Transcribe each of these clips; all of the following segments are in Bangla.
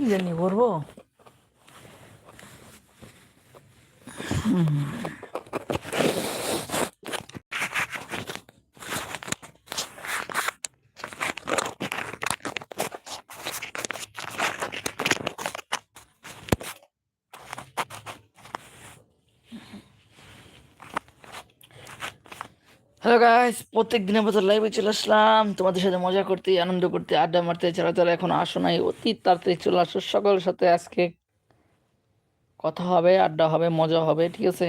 কি জানি করব হ্যালো গাইস প্রত্যেক দিনের মতো লাইভে চলে আসলাম। তোমাদের সাথে মজা করতে, আনন্দ করতে, আড্ডা মারতে যারা যারা এখন আসো নাই। অতি তাড়াতাড়ি চলে আসো। সকলের সাথে আজকে কথা হবে, আড্ডা হবে, মজা হবে, ঠিক আছে?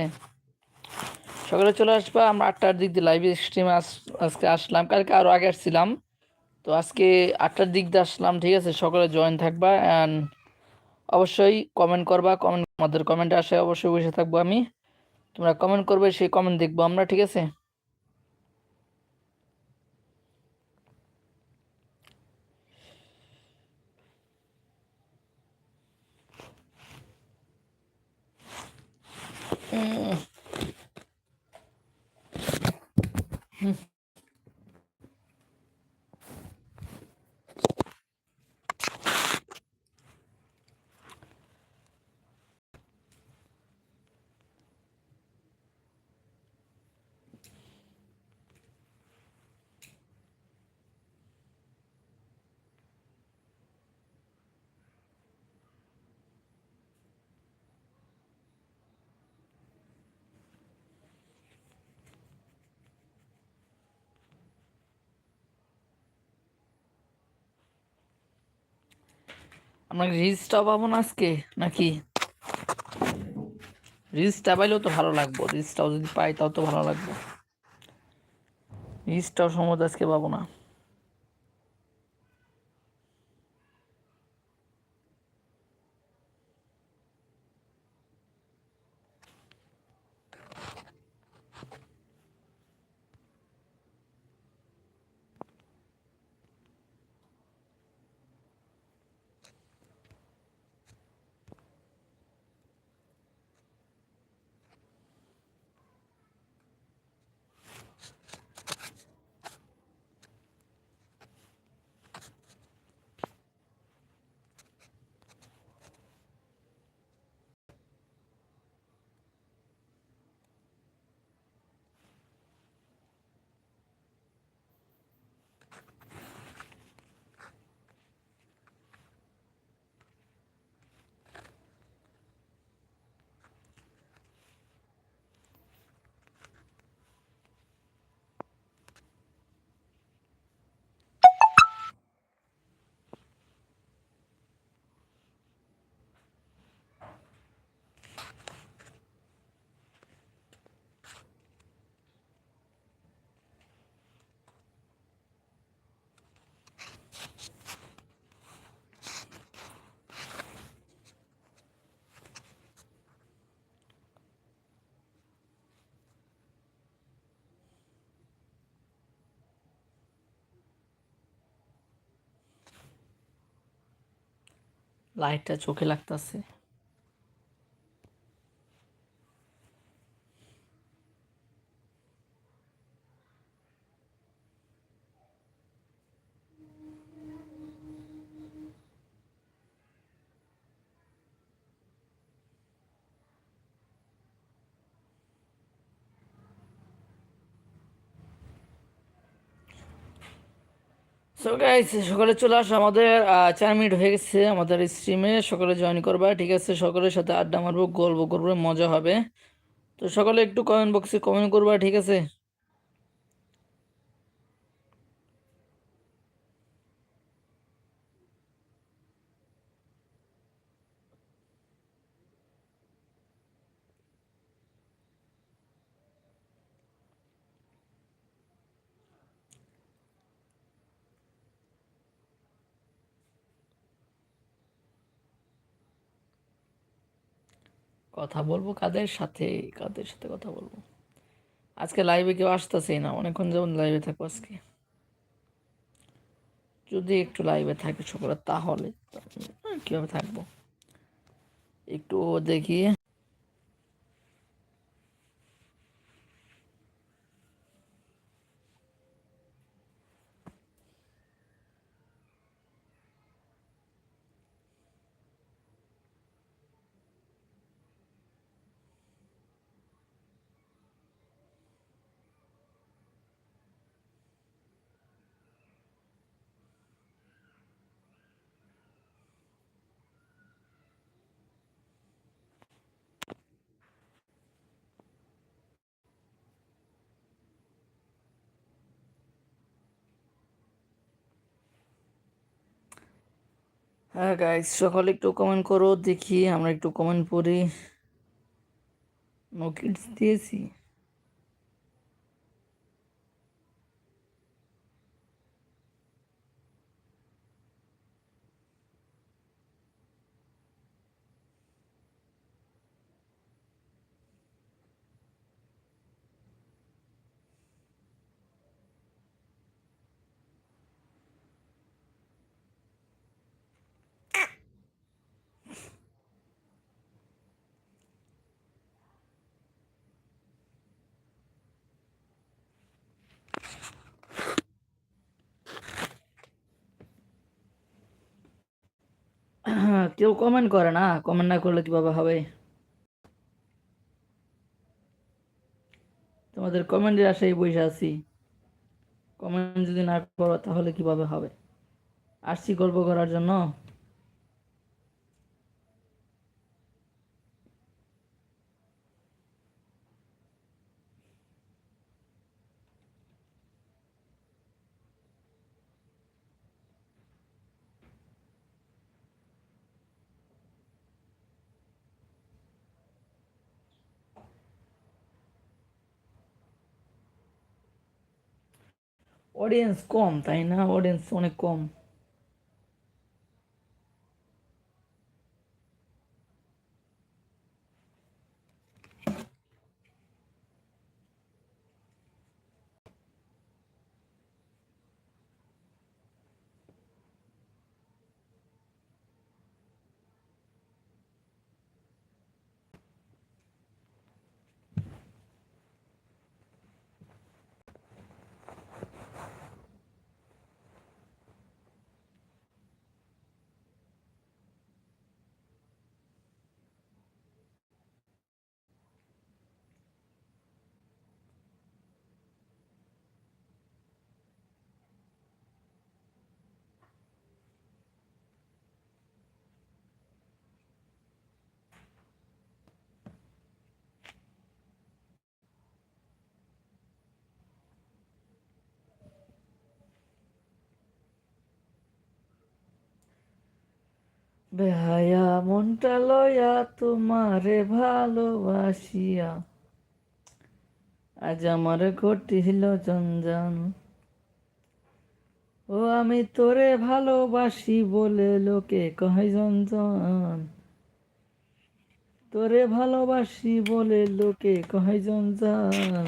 সকালে চলে আসবা। আমরা আটটার দিক দিয়ে লাইভ স্ট্রিমে আজকে আসলাম। কালকে আরও আগে আসছিলাম। তো আজকে আটটার দিক দিয়ে আসলাম, ঠিক আছে? সকলে জয়েন থাকবা অ্যান্ড অবশ্যই কমেন্ট করবা। কমেন্ট আমাদের কমেন্টে আসে, অবশ্যই বসে থাকব আমি। তোমরা কমেন্ট করবে, সেই কমেন্ট দেখব আমরা, ঠিক আছে? 嗯。嗯 আমরা রিলসটা পাবো না আজকে? নাকি? রিলসটা পাইলেও তো ভালো লাগবো। রিলসটাও যদি পাই তাও তো ভালো লাগবো। রিলসটাও সম্ভবত আজকে পাবো না। লাইটটা চোখে লাগতেছে সো গাইস সকালে চলে আসো আমাদের চার মিনিট হয়ে গেছে আমাদের স্ট্রিমে সকালে জয়েন করবা, ঠিক আছে? সকলের সাথে আড্ডা মারবো, গল্প করব, মজা হবে। তো সকালে একটু কমেন্ট বক্সে কমেন্ট করবা, ঠিক আছে? কথা বলব কাদের সাথে কাদের সাথে কথা বলব? আজকে লাইভে কেউ আসতেছেই না, অনেকক্ষণ যেমন লাইভে থাকব আজকে। যদি একটু লাইভে থাকে সকলে, তাহলে কীভাবে কীভাবে থাকব? একটু দেখি। হ্যাঁ গাইস সকালে একটু কমেন্ট করো দেখি আমরা একটু কমেন্ট পড়ি। নোকিটস দিয়েছি। কেউ কমেন্ট করে না। কমেন্ট না করলে কীভাবে হবে? তোমাদের কমেন্টের আশায় বসে আছি। কমেন্ট যদি না করো তাহলে কীভাবে হবে? আসছি গল্প করার জন্য। অডিয়েন্স কম তাই না? অডিয়েন্স অনেক কম। বেহায়া মনটা লয়া তোমারে ভালোবাসিয়া। আজ আমার ঘটিল জঞ্জান। ও আমি তোরে ভালোবাসি বলে লোকে কয় জঞ্জান। তোরে ভালোবাসি বলে লোকে কয় জঞ্জান।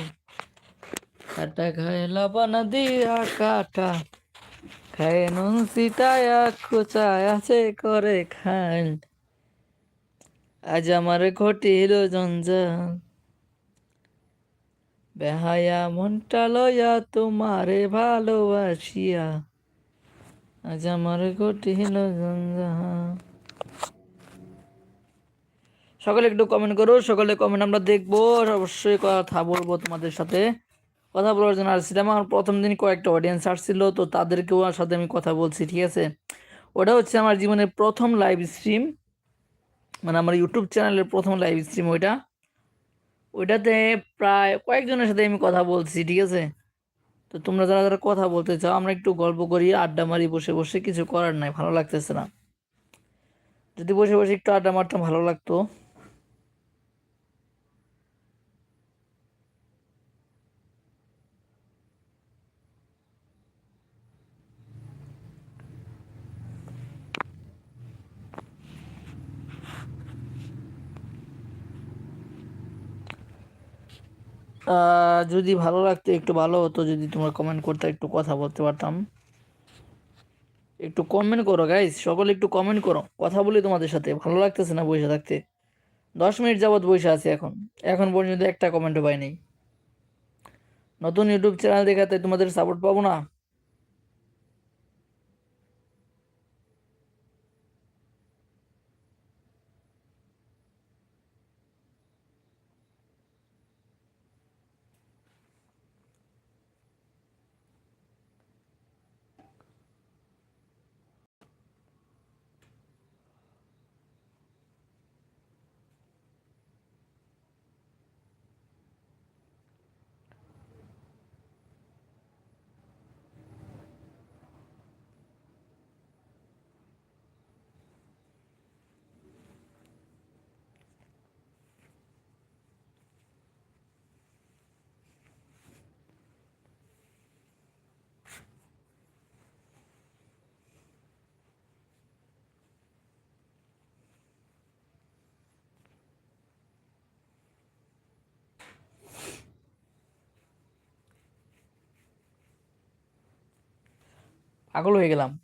কাটা খায় লবণ দিয়া কাটা খায় নুন সিটায়া খুচায় আছে করে খান আজ আমার ঘটিল জঞ্জাল। বেহায়া মনটা লয়া তোমারে ভালোবাসিয়া। আজ আমার ঘটিল জঞ্জাল। সকলে একটু কমেন্ট করো, সকলে কমেন্ট আমরা দেখব অবশ্যই কথা বলব তোমাদের সাথে। কথা বলার জন্য। আসছিলাম আমার প্রথম দিন কয়েকটা অডিয়েন্স আসছিল, তো তাদেরকেও আমার সাথে আমি কথা বলছি, ঠিক আছে? ওটা হচ্ছে আমার জীবনের প্রথম লাইভ স্ট্রিম মানে আমার ইউটিউব চ্যানেলের প্রথম লাইভ স্ট্রিম ওইটা। ওইটাতে প্রায় কয়েকজনের সাথে আমি কথা বলছি, ঠিক আছে? তো তোমরা যারা যারা কথা বলতে চাও, আমরা একটু গল্প করি, আড্ডা মারি, বসে বসে। কিছু করার নাই, ভালো লাগতেছে না। যদি বসে বসে একটু আড্ডা মারতাম, ভালো লাগতো। যদি ভালো লাগতো, একটু ভালো হতো, যদি তোমরা কমেন্ট করতে, একটু কথা বলতে পারতাম। একটু কমেন্ট করো গাইজ সকলে একটু কমেন্ট করো। কথা বলি তোমাদের সাথে, ভালো লাগতেছে না বসে থাকতে? দশ মিনিট যাবৎ বসে আছে এখন। এখন পর্যন্ত একটা কমেন্টও পাইনি। নতুন ইউটিউব চ্যানেল দেখাতে তোমাদের সাপোর্ট পাবো না? পাগল হয়ে গেলাম।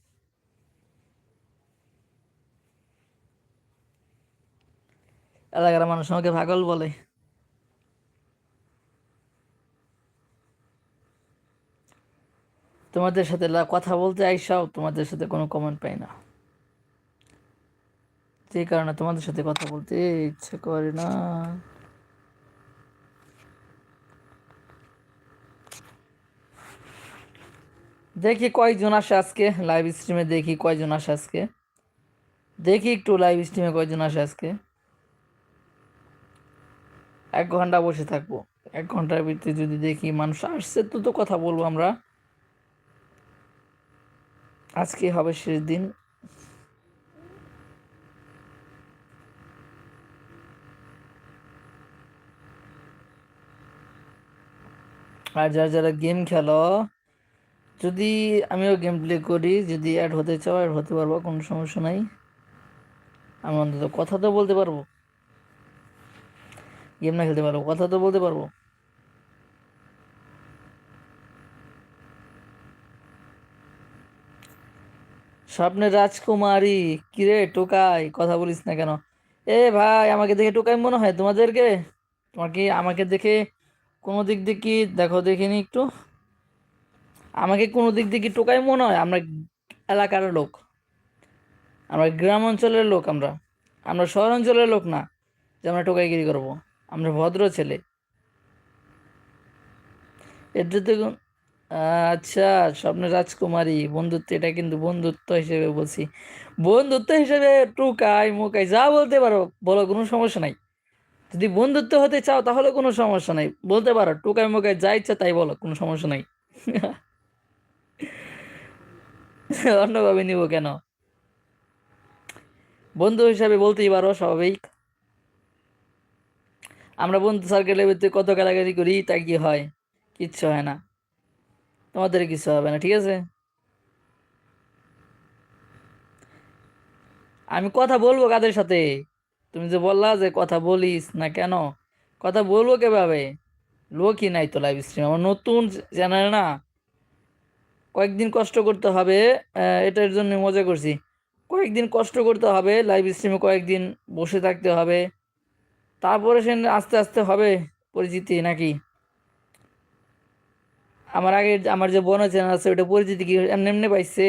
এলাকার মানুষ আমাকে পাগল বলে। তোমাদের সাথে কথা বলতে আইসাও তোমাদের সাথে কোনো কমেন্ট পাই না। যে কারণে তোমাদের সাথে কথা বলতে ইচ্ছে করে না। দেখি কয়জন আসে আজকে লাইভ স্ট্রিমে দেখি কয়জন আসে আজকে। দেখি একটু লাইভ স্ট্রিমে কয়জন আসে আজকে। এক ঘণ্টা বসে থাকব। এক ঘণ্টার ভিতরে যদি দেখি মানুষ আসছে, তো তো কথা বলব আমরা। আজকে হবে শেষ দিন। আর যারা যারা গেম খেলো যদি আমিও গেম প্লে করি, যদি অ্যাড হতে চাও অ্যাড হতে পারব, কোনো সমস্যা নাই। আমি অন্তত কথা তো বলতে পারব। গেম না খেলতে পারব, কথা তো বলতে পারব। স্বপ্নের রাজকুমারী কিরে টোকাই, কথা বলিস না কেন? এ ভাই, আমাকে দেখে টোকাই মনে হয় তোমাদেরকে? তোমার কি আমাকে দেখে কোনো দিক দিয়ে কি? দেখো দেখিনি একটু। আমাকে কোনো দিক দিয়ে কি টোকাই মনে হয়? আমরা এলাকার লোক। আমরা গ্রাম অঞ্চলের লোক আমরা। আমরা শহর অঞ্চলের লোক না যে আমরা টোকাইগিরি করব। আমরা ভদ্র ছেলে। এটা তো আচ্ছা স্বপ্নের রাজকুমারী, বন্ধুত্ব, এটা কিন্তু বন্ধুত্ব হিসেবে বলছি। বন্ধুত্ব হিসেবে টুকাই, মুকাই, যা বলতে পারো, বলো, কোনো সমস্যা নাই। যদি বন্ধুত্ব হতে চাও তাহলে কোনো সমস্যা নাই। বলতে পারো, টুকাই, মুকাই, যা ইচ্ছা তাই বলো, কোনো সমস্যা নাই। অন্যভাবে নিব কেন? বন্ধু হিসাবে বলতেই পারো, স্বাভাবিক। আমরা বন্ধু সার্কেলের ভিতরে কত গালাগালি করি তাই কি হয়? কিচ্ছু হয় না। তোমাদের কিছু হবে না, ঠিক আছে? আমি কথা বলব কাদের সাথে? তুমি যে বললা যে কথা বলিস না কেন? কথা বলব কীভাবে? লোকই নাই তো লাইভ স্ট্রিম আমার নতুন চ্যানেল না। কয়েকদিন কষ্ট করতে হবে এটার জন্য মজা করছি। কয়েকদিন কষ্ট করতে হবে লাইভ স্ট্রিমে কয়েকদিন বসে থাকতে হবে। তারপরে সে আস্তে আস্তে হবে পরিচিতি নাকি? আমার আগে আমার যে বোন চ্যানেল আছে ওটা পরিচিতি কি এমনি এমনি পাইছে?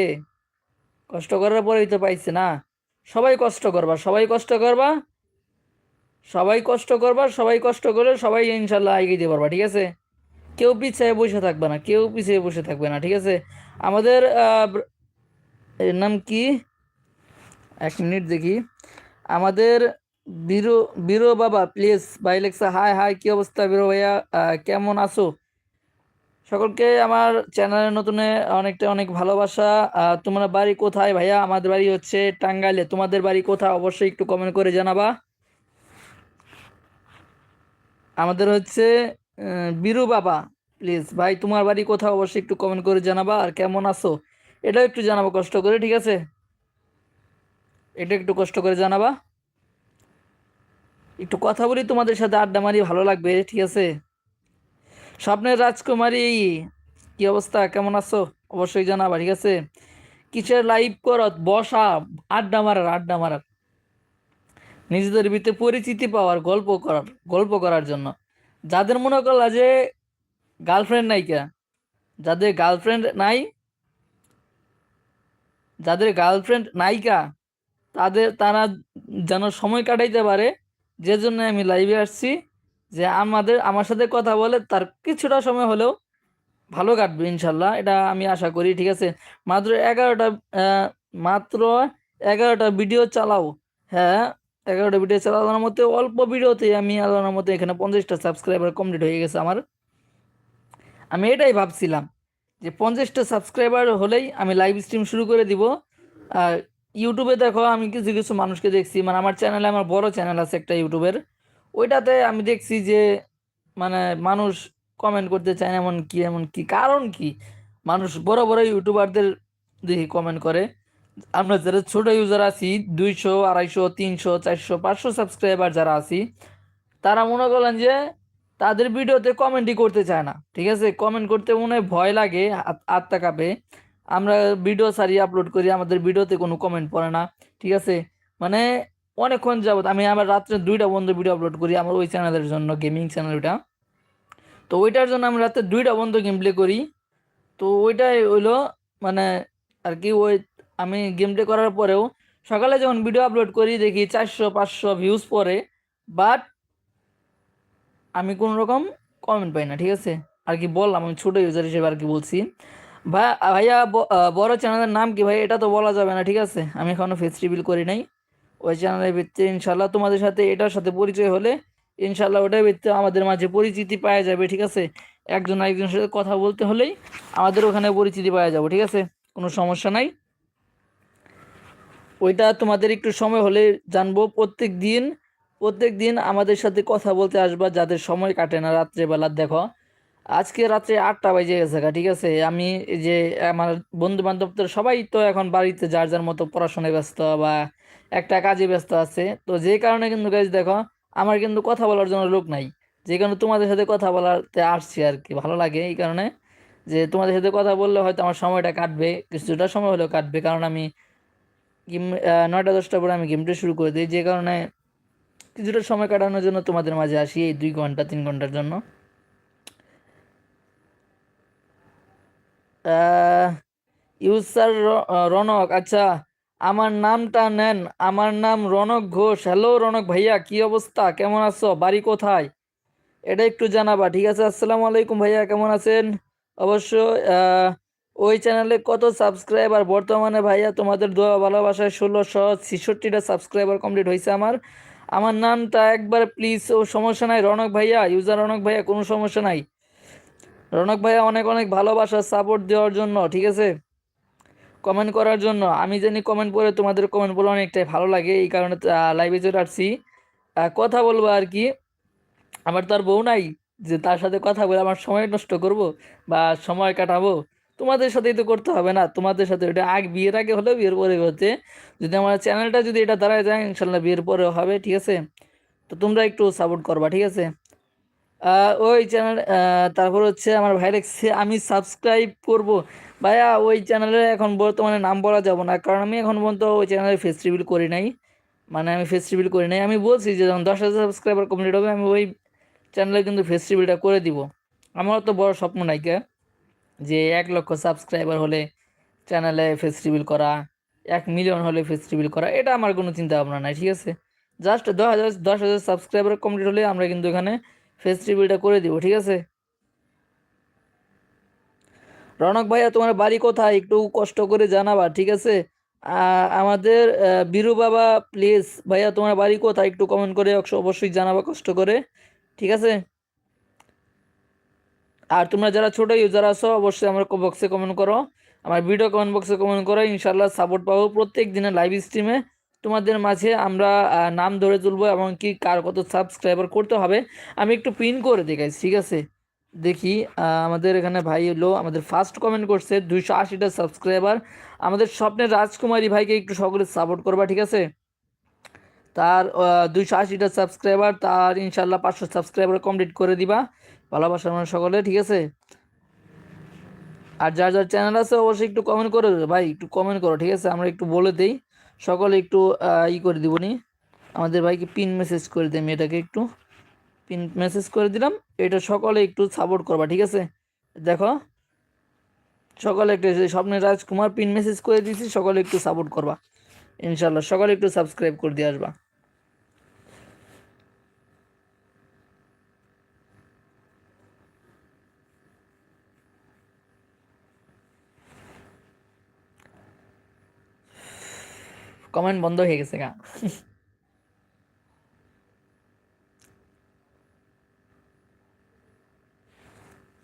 কষ্ট করার পরেই তো পাইছে না। সবাই কষ্ট করবা, সবাই কষ্ট করবা, সবাই কষ্ট করবা, সবাই কষ্ট করে সবাই ইনশাল্লাহ এগিয়ে দিতে পারবা, ঠিক আছে? কেউ পিছিয়ে বসে থাকবে না, কেউ পিছিয়ে বসে থাকবে না, ঠিক আছে? আমাদের এর নাম কি? এক মিনিট দেখি। আমাদের বীরো বীরো বাবা, প্লিজ, ভাই লেখছে হাই হাই, কি অবস্থা বীরো ভাইয়া? কেমন আছো? সকলকে আমার চ্যানেলের নতুনে অনেকটা অনেক ভালোবাসা। তোমার বাড়ি কোথায় ভাইয়া? আমাদের বাড়ি হচ্ছে টাঙ্গাইলে। তোমাদের বাড়ি কোথায়? অবশ্যই একটু কমেন্ট করে জানাবা। আমাদের হচ্ছে বীরু বাবা প্লিজ ভাই, তোমার বাড়ি কোথাও অবশ্যই একটু কমেন্ট করে জানাবা, আর কেমন আছো? এটাও একটু জানাব, কষ্ট করে, ঠিক আছে? এটা একটু কষ্ট করে জানাবা। একটু কথা বলি, তোমাদের সাথে আড্ডা মারি, ভালো লাগবে, ঠিক আছে? স্বপ্নের রাজকুমারী, কি অবস্থা? কেমন আছো? অবশ্যই জানাবা, ঠিক আছে? কিসের লাইভ করত? বসা, আড্ডা মারার আড্ডা মারার। নিজেদের ভিতরে পরিচিতি পাওয়ার, গল্প করার গল্প করার জন্য। যাদের মনে করলা যে গার্লফ্রেন্ড নাই কে, যাদের গার্লফ্রেন্ড নাই, যাদের গার্লফ্রেন্ড নাইকা তাদের, তারা যেন সময় কাটাইতে পারে, যে জন্য আমি লাইভে আসছি, যে আমাদের, আমার সাথে কথা বলে তার কিছুটা সময় হলেও ভালো কাটবে ইনশাল্লাহ, এটা আমি আশা করি, ঠিক আছে? মাত্র এগারোটা মাত্র এগারোটা ভিডিও চালাও হ্যাঁ? এগারোটা ভিডিও চালানোর মধ্যে অল্প ভিডিওতে আমি আল্লাহর মধ্যে এখানে পঞ্চাশটা সাবস্ক্রাইবার কমপ্লিট হয়ে গেছে আমার। আমি এটাই ভাবছিলাম যে পঞ্চাশটা সাবস্ক্রাইবার হলেই আমি লাইভ স্ট্রিম শুরু করে দিব। আর ইউটিউবে দেখো, আমি কিছু কিছু মানুষকে দেখছি মানে আমার চ্যানেলে আমার বড় চ্যানেল আছে একটা ইউটিউবের ওইটাতে আমি দেখছি যে মানে মানুষ কমেন্ট করতে চায় না, এমন কি এমন কি, কারণ কি? মানুষ বড় বড় ইউটিউবারদের দেখি কমেন্ট করে। আমরা যারা ছোট ইউজার আছি, দুইশো, আড়াইশো, তিনশো, চারশো, পাঁচশো সাবস্ক্রাইবার যারা আছি, তারা মনে করলেন যে তাদের ভিডিওতে কমেন্টই করতে চায় না, ঠিক আছে? কমেন্ট করতে মনে ভয় লাগে, আত- আত্মা কাঁপে। আমরা ভিডিও সারি আপলোড করি, আমাদের ভিডিওতে কোনো কমেন্ট পড়ে না, ঠিক আছে? মানে অনেকক্ষণ যাবত আমি আমার রাত্রে দুইটা বন্ধু ভিডিও আপলোড করি আমার ওই চ্যানেলের জন্য গেমিং চ্যানেল ওইটা। তো ওইটার জন্য আমি রাতে দুইটা বন্ধু গেম প্লে করি। তো ওইটাই হইল মানে আর কি ওই আমি গেম প্লে করার পরেও সকালে যখন ভিডিও আপলোড করি, দেখি চারশো, পাঁচশো ভিউজ পরে বাট আমি কোনো রকম কমেন্ট পাই না, ঠিক আছে? আর কি বললাম, আমি ছোটো ইউজার হিসেবে আর কি বলছি। ভাই, ভাইয়া বড় চ্যানেলের নাম কি ভাই? এটা তো বলা যাবে না, ঠিক আছে? আমি এখনও ফেস রিভিল করি নাই। ওই চ্যানেলের ভিত্তিতে ইনশাল্লাহ তোমাদের সাথে, এটার সাথে পরিচয় হলে ইনশাল্লাহ ওটার ভিত্তিতে আমাদের মাঝে পরিচিতি পাওয়া যাবে, ঠিক আছে? একজন আরেকজনের সাথে কথা বলতে হলেই আমাদের ওখানে পরিচিতি পাওয়া যাবে, ঠিক আছে? কোনো সমস্যা নাই। ওইটা তোমাদের একটু সময় হলে জানব। প্রত্যেক দিন প্রত্যেক দিন আমাদের সাথে কথা বলতে আসবা, যাদের সময় কাটে না রাত্রেবেলা, দেখো। আজকে রাত্রে আটটা বাজে গেছে ঠিক আছে? আমি যে আমার বন্ধু বান্ধব তো সবাই তো এখন বাড়িতে, যার যার মতো পড়াশোনায় ব্যস্ত বা একটা কাজে ব্যস্ত আছে। তো যে কারণে কিন্তু গাইজ দেখো, আমার কিন্তু কথা বলার জন্য লোক নাই। যে কারণে তোমাদের সাথে কথা বলাতে আসছি আর কি, ভালো লাগে এই কারণে। যে তোমাদের সাথে কথা বললে হয়তো আমার সময়টা কাটবে, কিছুটা সময় হলেও কাটবে। কারণ আমি গেম নয়টা দশটার পরে আমি গেমটা শুরু করে দিই। যে কারণে কিছুটা সময় কাটানোর জন্য তোমাদের মাঝে আসি এই দুই ঘণ্টা, তিন ঘণ্টার জন্য। ইউসার রনক আচ্ছা আমার নামটা নেন। আমার নাম রনক ঘোষ। হ্যালো রনক ভাইয়া, কি অবস্থা? কেমন আছো? বাড়ি কোথায়? এটা একটু জানাবা, ঠিক আছে? আসসালামু আলাইকুম ভাইয়া, কেমন আছেন? অবশ্য ওই চ্যানেলে কত সাবস্ক্রাইবার? বর্তমানে ভাইয়া তোমাদের দোয়া ভালোবাসায় ষোলোশো ছেষট্টিটা সাবস্ক্রাইবার কমপ্লিট হয়েছে আমার। আমার নামটা একবার প্লিজ ও সমস্যা নাই। রনক ভাইয়া ইউজার রনক ভাইয়া, কোনো সমস্যা নাই। রনক ভাইয়া, অনেক অনেক ভালোবাসা সাপোর্ট দেওয়ার জন্য, ঠিক আছে? কমেন্ট করার জন্য। আমি জানি কমেন্ট পড়ে তোমাদের কমেন্ট বলে অনেকটাই ভালো লাগে, এই কারণে লাইভে চলে আসছি। কথা বলব আর কি। আমার তো আর বউ নাই, যে তার সাথে কথা বলে আমার সময় নষ্ট করব বা সময় কাটাবো। তোমাদের সাথেই তো করতে হবে না। তোমাদের সাথে ওটা আগে, বিয়ের আগে হলেও বিয়ের পরে হতে যদি আমার চ্যানেলটা যদি এটা দাঁড়ায় যায়, ইনশাল্লাহ বিয়ের পরেও হবে, ঠিক আছে? তো তোমরা একটু সাপোর্ট করবা, ঠিক আছে? ওই চ্যানেল তারপর হচ্ছে আমার ভাইয়ের সে- আমি সাবস্ক্রাইব করব। ভাইয়া, ওই চ্যানেলে এখন বর্তমানে নাম বলা যাব না, কারণ আমি এখন পর্যন্ত ওই চ্যানেলে ফেস রিভিল করি নাই। মানে আমি ফেস রিভিল করি নাই। আমি বলছি যে যখন দশ হাজার সাবস্ক্রাইবার কমপ্লিট হবে, আমি ওই চ্যানেলে কিন্তু ফেস রিভিলটা করে দিব। আমার তো বড় স্বপ্ন নাইকা যে এক লক্ষ সাবস্ক্রাইবার হলে চ্যানেলে ফেস রিভিল করা, এক মিলিয়ন হলে ফেস রিভিল করা, এটা আমার কোনো চিন্তা ভাবনা নাই, ঠিক আছে? জাস্ট দশ হাজার দশ হাজার সাবস্ক্রাইবার কমপ্লিট হলে আমরা কিন্তু এখানে ফেস রিভিলটা করে দিব, ঠিক আছে? রনক ভাইয়া, তোমার বাড়ি কোথায়? একটু কষ্ট করে জানাবা, ঠিক আছে? আমাদের বীরু বাবা প্লিজ ভাইয়া, তোমার বাড়ি কোথায়? একটু কমেন্ট করে অবশ্য- অবশ্যই জানাবা কষ্ট করে, ঠিক আছে? আর তোমরা যারা ছোট ইউজার আছো, অবশ্যই আমার বক্সে কমেন্ট করো। আমার ভিডিও কমেন্ট বক্সে কমেন্ট করো। ইনশাল্লাহ সাপোর্ট পাবো। প্রত্যেক দিনের লাইভ স্ট্রিমে তোমাদের মাঝে আমরা নাম ধরে তুলবো এবং কি কার কত সাবস্ক্রাইবার করতে হবে। আমি একটু পিন করে দেখাই ঠিক আছে? দেখি আমাদের এখানে ভাই হলো, আমাদের ফার্স্ট কমেন্ট করছে, দুইশো আশিটা সাবস্ক্রাইবার আমাদের স্বপ্নের রাজকুমারী ভাইকে একটু সকলে সাপোর্ট করবা, ঠিক আছে? তার দুইশো আশিটা সাবস্ক্রাইবার তার ইনশাল্লাহ পাঁচশো সাবস্ক্রাইবার কমপ্লিট করে দিবা। ভালোবাসা আমার সকলে, ঠিক আছে? আর যার যার চ্যানেল আছে, অবশ্যই একটু কমেন্ট করে ভাই, একটু কমেন্ট করো, ঠিক আছে? আমরা একটু বলে দিই। সকলে একটু ই করে দিব নি। আমাদের ভাইকে পিন মেসেজ করে দিই আমি এটাকে একটু। পিন মেসেজ করে দিলাম। এটা সকলে একটু সাপোর্ট করবা, ঠিক আছে? দেখো, সকলে একটু স্বপ্নের রাজকুমার পিন মেসেজ করে দিয়েছি, সকলে একটু সাপোর্ট করবা। ইনশাল্লাহ সকলে একটু সাবস্ক্রাইব করে দিয়ে আসবা। কমেন্ট বন্ধ হয়ে গেছে গা।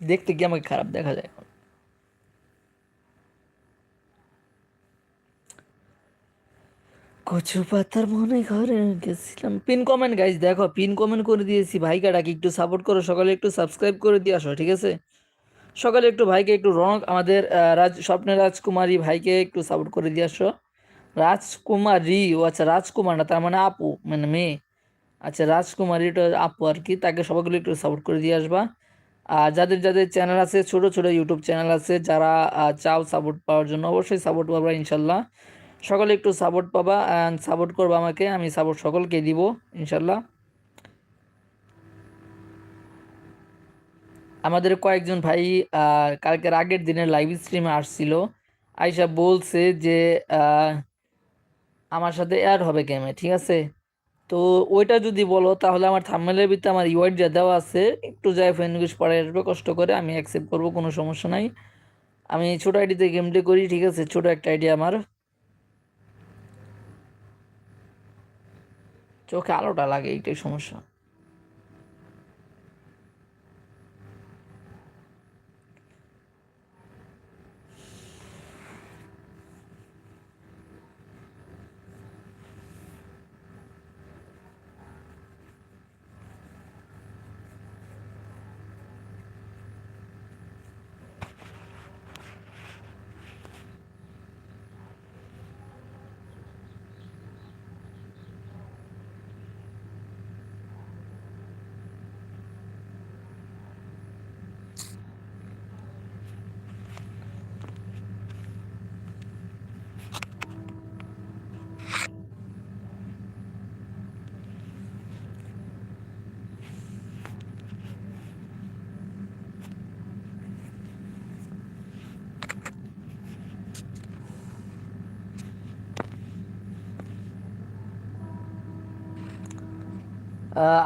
দেখতে কি আমাকে খারাপ দেখা যায় এখন। কচু পাতার মনে ঘরে গেছিলাম। পিন কমেন্ট গাইজ দেখো, পিন কমেন্ট করে দিয়েছি। ভাইকে ডাকি, একটু সাপোর্ট করো, সকালে একটু সাবস্ক্রাইব করে দিয়ে আসো, ঠিক আছে? সকালে একটু ভাইকে একটু রনক, আমাদের রাজ স্বপ্নের রাজকুমারী ভাইকে একটু সাপোর্ট করে দিয়ে আসো। রাজকুমারী ও আচ্ছা রাজকুমার না তার মানে আপু মানে মেয়ে আচ্ছা রাজকুমারীটা আপু আর কি তাকে সবাইগুলো একটু সাপোর্ট করে দিয়ে আসবা আর যাদের যাদের চ্যানেল আছে ছোট ছোট ইউটিউব চ্যানেল আছে যারা চাও সাপোর্ট পাওয়ার জন্য অবশ্যই সাপোর্ট পাবা ইনশাল্লাহ সকলে একটু সাপোর্ট পাবা অ্যান্ড সাপোর্ট করবা আমাকে আমি সাপোর্ট সকলকে দিব ইনশাল্লাহ আমাদের কয়েকজন ভাই কালকের আগের দিনের লাইভ স্ট্রিমে আসছিল আয়সা বলছে যে আমার সাথে অ্যাড হবে গেমে ঠিক আছে? তো ওইটা যদি বলো, তাহলে আমার থাম্বনেলের ভিতরে আমার ইউআইড যা দেওয়া আছে, একটু যাই ফ্রেন্ড রিকোয়েস্ট পড়ে আসবে, কষ্ট করে আমি অ্যাকসেপ্ট করব, কোনো সমস্যা নাই। আমি ছোটো আইডিতে গেমটি করি, ঠিক আছে? ছোটো একটা আইডিয়া আমার। চোখে আলোটা লাগে, এইটাই সমস্যা।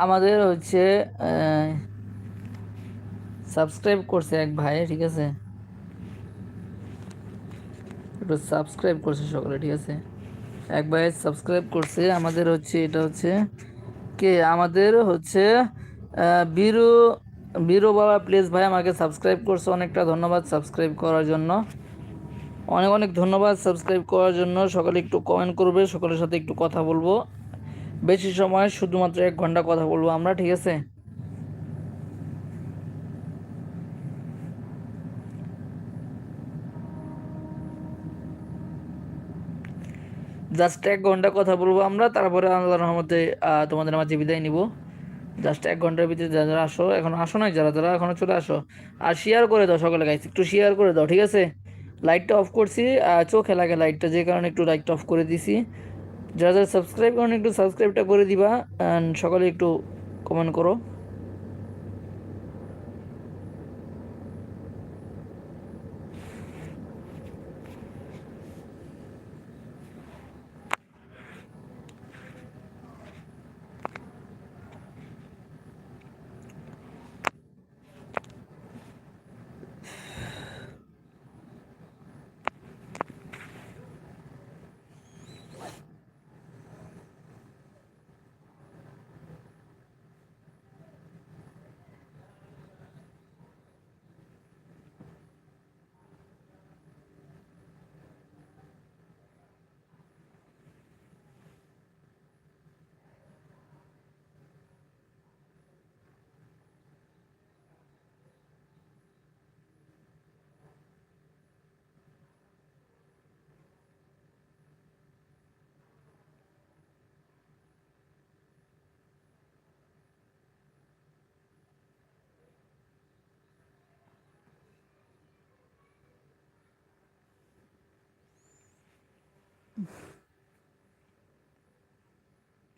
আমাদের হচ্ছে সাবস্ক্রাইব করছে এক ভাই, ঠিক আছে? একটু সাবস্ক্রাইব করছে সকলে, ঠিক আছে? এক ভাই সাবস্ক্রাইব করছে, আমাদের হচ্ছে, এটা হচ্ছে কে? আমাদের হচ্ছে বীরু বীরু বাবা প্লিজ ভাই আমাকে সাবস্ক্রাইব করছে অনেকটা ধন্যবাদ সাবস্ক্রাইব করার জন্য। অনেক অনেক ধন্যবাদ সাবস্ক্রাইব করার জন্য। সকলে একটু কমেন্ট করবে, সকলের সাথে একটু কথা বলব। বেশি সময় শুধুমাত্র এক ঘণ্টা কথা বলব আমরা, ঠিক আছে? জাস্ট এক ঘণ্টা কথা বলব আমরা, তারপরে আল্লাহ রহমতে তোমাদের মাঝে বিদায় নিব। জাস্ট এক ঘণ্টার ভিতরে যারা যারা আসো, এখন আসো নাই, যারা যারা এখনও চলে আসো, আর শেয়ার করে দাও সকলে গাইছে একটু শেয়ার করে দাও, ঠিক আছে? লাইটটা অফ করছি চোখে লাগে লাইটটা যে কারণে একটু লাইটটা অফ করে দিছি। যারা যারা সাবস্ক্রাইব করেন একটু সাবস্ক্রাইবটা করে দিবা অ্যান্ড সকলে একটু কমেন্ট করো।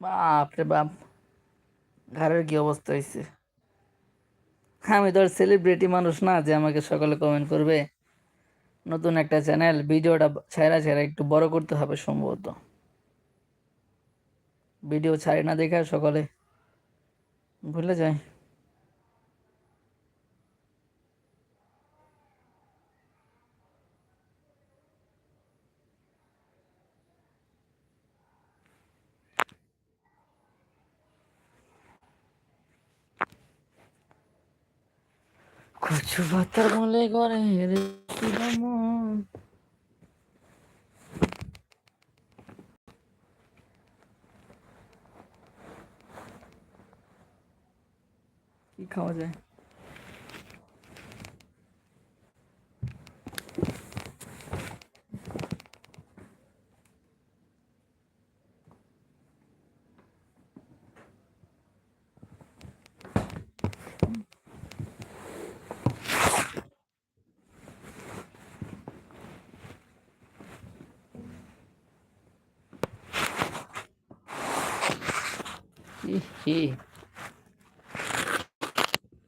বাপরে বাপ। ঘরের কি অবস্থা হয়েছে আমি তো সেলিব্রিটি মানুষ না যে আমাকে সকলে কমেন্ট করবে। নতুন একটা চ্যানেল ভিডিওটা ছেঁড়া ছেঁড়া একটু বড় করতে হবে সম্ভবত। ভিডিও ছাড়ি না দেখে সকলে। ভুলে যায়। কচু পাতার বলে করে রে শিবমন। কি খাওয়া যায় হে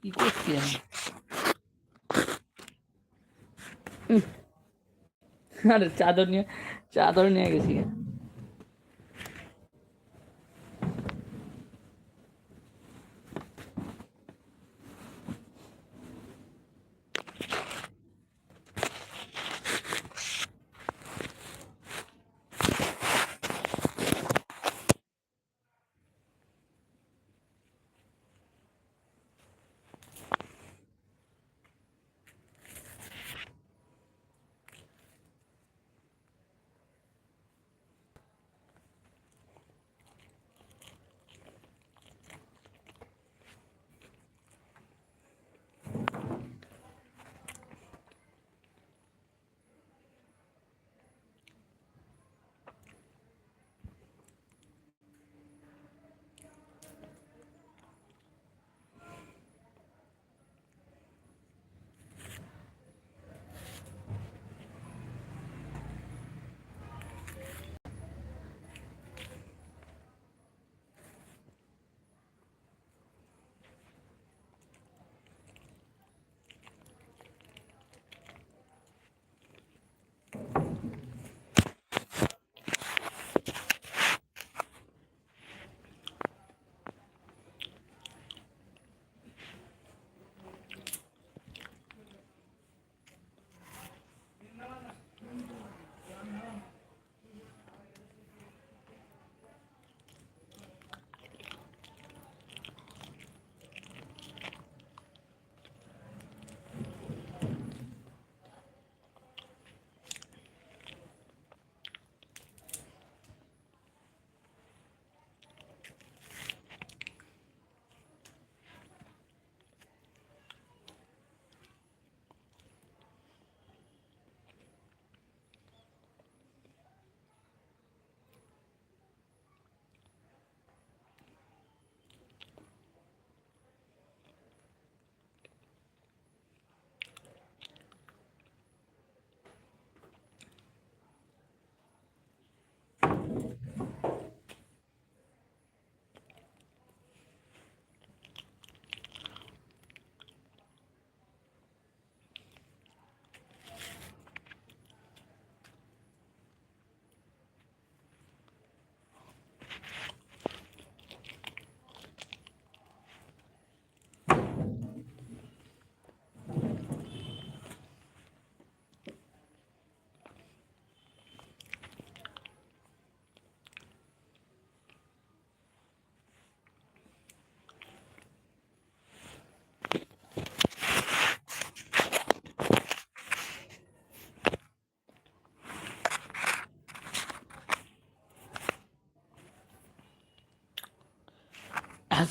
কি করছি আমি আরে চাদর নিয়ে চাদর নিয়ে গেছি।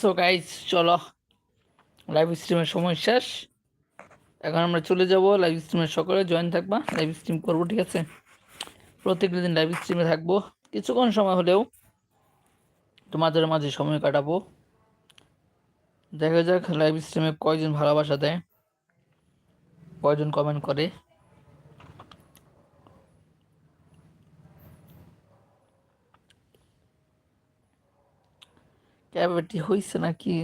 সো গাইজ চলো। লাইভ স্ট্রিমের সময় শেষ। এখন আমরা চলে যাব লাইভ স্ট্রিমের সকলে। জয়েন থাকবা লাইভ স্ট্রিম করব, ঠিক আছে? প্রত্যেক দিন লাইভ স্ট্রিমে থাকব। কিছুক্ষণ সময় হলেও তোমাদের মাঝে সময় কাটাবো। দেখা যাক লাইভ স্ট্রিমে কয়জন ভালোবাসা দেয়, কয়জন কমেন্ট করে। ক্যাবেটি হয়েছে নাকি?